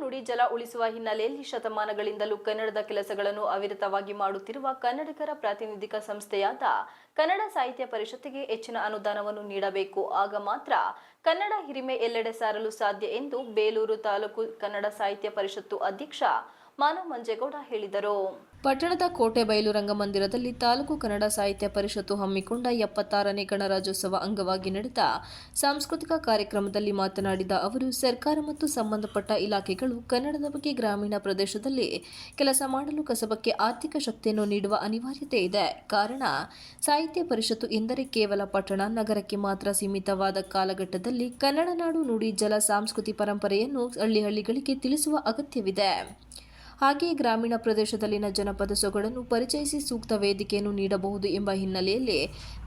ನುಡಿ ಜಲ ಉಳಿಸುವ ಹಿನ್ನೆಲೆಯಲ್ಲಿ ಶತಮಾನಗಳಿಂದಲೂ ಕನ್ನಡದ ಕೆಲಸಗಳನ್ನು ಅವಿರತವಾಗಿ ಮಾಡುತ್ತಿರುವ ಕನ್ನಡಿಗರ ಪ್ರಾತಿನಿಧಿಕ ಸಂಸ್ಥೆಯಾದ ಕನ್ನಡ ಸಾಹಿತ್ಯ ಪರಿಷತ್ತಿಗೆ ಹೆಚ್ಚಿನ ಅನುದಾನವನ್ನು ನೀಡಬೇಕು. ಆಗ ಮಾತ್ರ ಕನ್ನಡ ಹಿರಿಮೆ ಎಲ್ಲೆಡೆ ಸಾರಲು ಸಾಧ್ಯ ಎಂದು ಬೇಲೂರು ತಾಲೂಕು ಕನ್ನಡ ಸಾಹಿತ್ಯ ಪರಿಷತ್ತು ಅಧ್ಯಕ್ಷ ಮಾನವ್ ಮಂಜೇಗೌಡ ಹೇಳಿದರು. ಪಟ್ಟಣದ ಕೋಟೆ ಬಯಲು ರಂಗಮಂದಿರದಲ್ಲಿ ತಾಲೂಕು ಕನ್ನಡ ಸಾಹಿತ್ಯ ಪರಿಷತ್ತು ಹಮ್ಮಿಕೊಂಡ ಎಪ್ಪತ್ತಾರನೇ ಗಣರಾಜ್ಯೋತ್ಸವ ಅಂಗವಾಗಿ ನಡೆದ ಸಾಂಸ್ಕೃತಿಕ ಕಾರ್ಯಕ್ರಮದಲ್ಲಿ ಮಾತನಾಡಿದ ಅವರು, ಸರ್ಕಾರ ಮತ್ತು ಸಂಬಂಧಪಟ್ಟ ಇಲಾಖೆಗಳು ಕನ್ನಡದ ಬಗ್ಗೆ ಗ್ರಾಮೀಣ ಪ್ರದೇಶದಲ್ಲಿ ಕೆಲಸ ಮಾಡಲು ಕಸಬಕ್ಕೆ ಆರ್ಥಿಕ ಶಕ್ತಿಯನ್ನು ನೀಡುವ ಅನಿವಾರ್ಯತೆ ಇದೆ. ಕಾರಣ, ಸಾಹಿತ್ಯ ಪರಿಷತ್ತು ಎಂದರೆ ಕೇವಲ ಪಟ್ಟಣ, ನಗರಕ್ಕೆ ಮಾತ್ರ ಸೀಮಿತವಾದ ಕಾಲಘಟ್ಟದಲ್ಲಿ ಕನ್ನಡ ನಾಡು ನುಡಿ ಜಲ ಸಾಂಸ್ಕೃತಿ ಪರಂಪರೆಯನ್ನು ಹಳ್ಳಿ ಹಳ್ಳಿಗಳಿಗೆ ತಿಳಿಸುವ ಅಗತ್ಯವಿದೆ. ಹಾಗೆಯೇ ಗ್ರಾಮೀಣ ಪ್ರದೇಶದಲ್ಲಿನ ಜನಪದ ಸೊಗಡನ್ನು ಪರಿಚಯಿಸಿ ಸೂಕ್ತ ವೇದಿಕೆಯನ್ನು ನೀಡಬಹುದು ಎಂಬ ಹಿನ್ನೆಲೆಯಲ್ಲಿ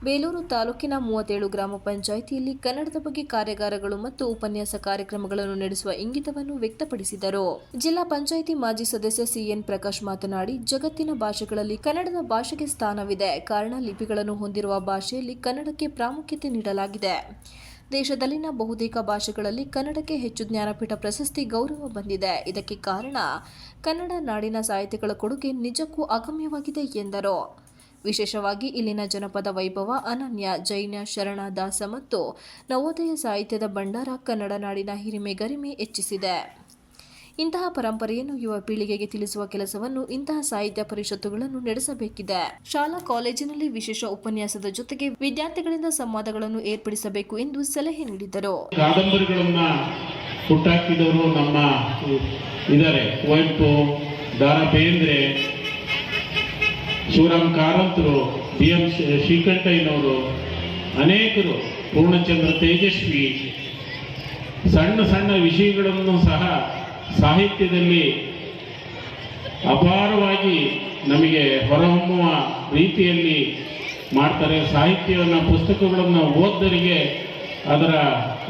ಬೇಲೂರು ತಾಲೂಕಿನ ಮೂವತ್ತೇಳು ಗ್ರಾಮ ಪಂಚಾಯಿತಿಯಲ್ಲಿ ಕನ್ನಡದ ಬಗ್ಗೆ ಕಾರ್ಯಾಗಾರಗಳು ಮತ್ತು ಉಪನ್ಯಾಸ ಕಾರ್ಯಕ್ರಮಗಳನ್ನು ನಡೆಸುವ ಇಂಗಿತವನ್ನು ವ್ಯಕ್ತಪಡಿಸಿದರು. ಜಿಲ್ಲಾ ಪಂಚಾಯಿತಿ ಮಾಜಿ ಸದಸ್ಯ ಸಿಎನ್ ಪ್ರಕಾಶ್ ಮಾತನಾಡಿ, ಜಗತ್ತಿನ ಭಾಷೆಗಳಲ್ಲಿ ಕನ್ನಡದ ಭಾಷೆಗೆ ಸ್ಥಾನವಿದೆ. ಕಾರಣ ಲಿಪಿಗಳನ್ನು ಹೊಂದಿರುವ ಭಾಷೆಯಲ್ಲಿ ಕನ್ನಡಕ್ಕೆ ಪ್ರಾಮುಖ್ಯತೆ ನೀಡಲಾಗಿದೆ. ದೇಶದಲ್ಲಿನ ಬಹುತೇಕ ಭಾಷೆಗಳಲ್ಲಿ ಕನ್ನಡಕ್ಕೆ ಹೆಚ್ಚು ಜ್ಞಾನಪೀಠ ಪ್ರಶಸ್ತಿ ಗೌರವ ಬಂದಿದೆ. ಇದಕ್ಕೆ ಕಾರಣ ಕನ್ನಡ ನಾಡಿನ ಸಾಹಿತ್ಯಗಳ ಕೊಡುಗೆ ನಿಜಕ್ಕೂ ಅಗಮ್ಯವಾಗಿದೆ ಎಂದರು. ವಿಶೇಷವಾಗಿ ಇಲ್ಲಿನ ಜನಪದ ವೈಭವ, ಅನನ್ಯ, ಜೈನ ಶರಣ ದಾಸ ಮತ್ತು ನವೋದಯ ಸಾಹಿತ್ಯದ ಭಂಡಾರ ಕನ್ನಡ ನಾಡಿನ ಹಿರಿಮೆ ಗರಿಮೆ ಹೆಚ್ಚಿಸಿದೆ. ಇಂತಹ ಪರಂಪರೆಯನ್ನು ಯುವ ಪೀಳಿಗೆಗೆ ತಿಳಿಸುವ ಕೆಲಸವನ್ನು ಇಂತಹ ಸಾಹಿತ್ಯ ಪರಿಷತ್ತುಗಳನ್ನು ನಡೆಸಬೇಕಿದೆ. ಶಾಲಾ ಕಾಲೇಜಿನಲ್ಲಿ ವಿಶೇಷ ಉಪನ್ಯಾಸದ ಜೊತೆಗೆ ವಿದ್ಯಾರ್ಥಿಗಳಿಂದ ಸಂವಾದಗಳನ್ನು ಏರ್ಪಡಿಸಬೇಕು ಎಂದು ಸಲಹೆ ನೀಡಿದರು. ಹುಟ್ಟಾಕಿದವರು ನಮ್ಮ ಕುವೆಂಪು ದಾರ ಬೇಂದ್ರೆ ಶಿವರಾಮ್ ಕಾರಂತರು ಬಿ ಎಂ ಶ್ರೀಕಂಠಯ್ಯನವರು ಅನೇಕರು, ಪೂರ್ಣಚಂದ್ರ ತೇಜಸ್ವಿ, ಸಣ್ಣ ಸಣ್ಣ ವಿಷಯಗಳನ್ನು ಸಹ ಸಾಹಿತ್ಯದಲ್ಲಿ ಅಪಾರವಾಗಿ ನಮಗೆ ಹೊರಹೊಮ್ಮುವ ರೀತಿಯಲ್ಲಿ ಮಾಡ್ತಾರೆ. ಸಾಹಿತ್ಯವನ್ನು, ಪುಸ್ತಕಗಳನ್ನು ಓದ್ದರಿಗೆ ಅದರ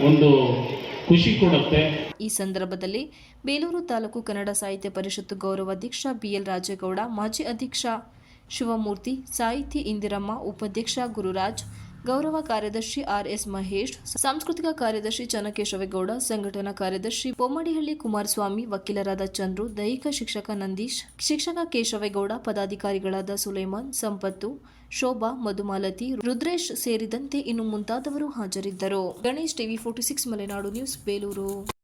ಒಂದು ಖುಷಿ ಕೊಡುತ್ತೆ. ಈ ಸಂದರ್ಭದಲ್ಲಿ ಬೇಲೂರು ತಾಲೂಕು ಕನ್ನಡ ಸಾಹಿತ್ಯ ಪರಿಷತ್ತು ಬಿ ಬಿಎಲ್ ರಾಜೇಗೌಡ, ಮಾಜಿ ಅಧ್ಯಕ್ಷ ಶಿವಮೂರ್ತಿ, ಸಾಹಿತಿ ಇಂದಿರಮ್ಮ, ಉಪಾಧ್ಯಕ್ಷ ಗುರುರಾಜ್ ಗೌರವ ಕಾರ್ಯದರ್ಶಿ ಆರ್ ಎಸ್ ಮಹೇಶ್, ಸಾಂಸ್ಕೃತಿಕ ಕಾರ್ಯದರ್ಶಿ ಚನ್ನಕೇಶವೇಗೌಡ, ಸಂಘಟನಾ ಕಾರ್ಯದರ್ಶಿ ಬೊಮ್ಮಡಿಹಳ್ಳಿ ಕುಮಾರಸ್ವಾಮಿ, ವಕೀಲರಾದ ಚಂದ್ರು, ದೈಹಿಕ ಶಿಕ್ಷಕ ನಂದೀಶ್, ಶಿಕ್ಷಕ ಕೇಶವೇಗೌಡ, ಪದಾಧಿಕಾರಿಗಳಾದ ಸುಲೇಮಾನ್, ಸಂಪತ್ತು, ಶೋಭಾ, ಮಧುಮಾಲತಿ, ರುದ್ರೇಶ್ ಸೇರಿದಂತೆ ಇನ್ನು ಮುಂತಾದವರು ಹಾಜರಿದ್ದರು. Ganesh TV forty six Malenadu news, Belur.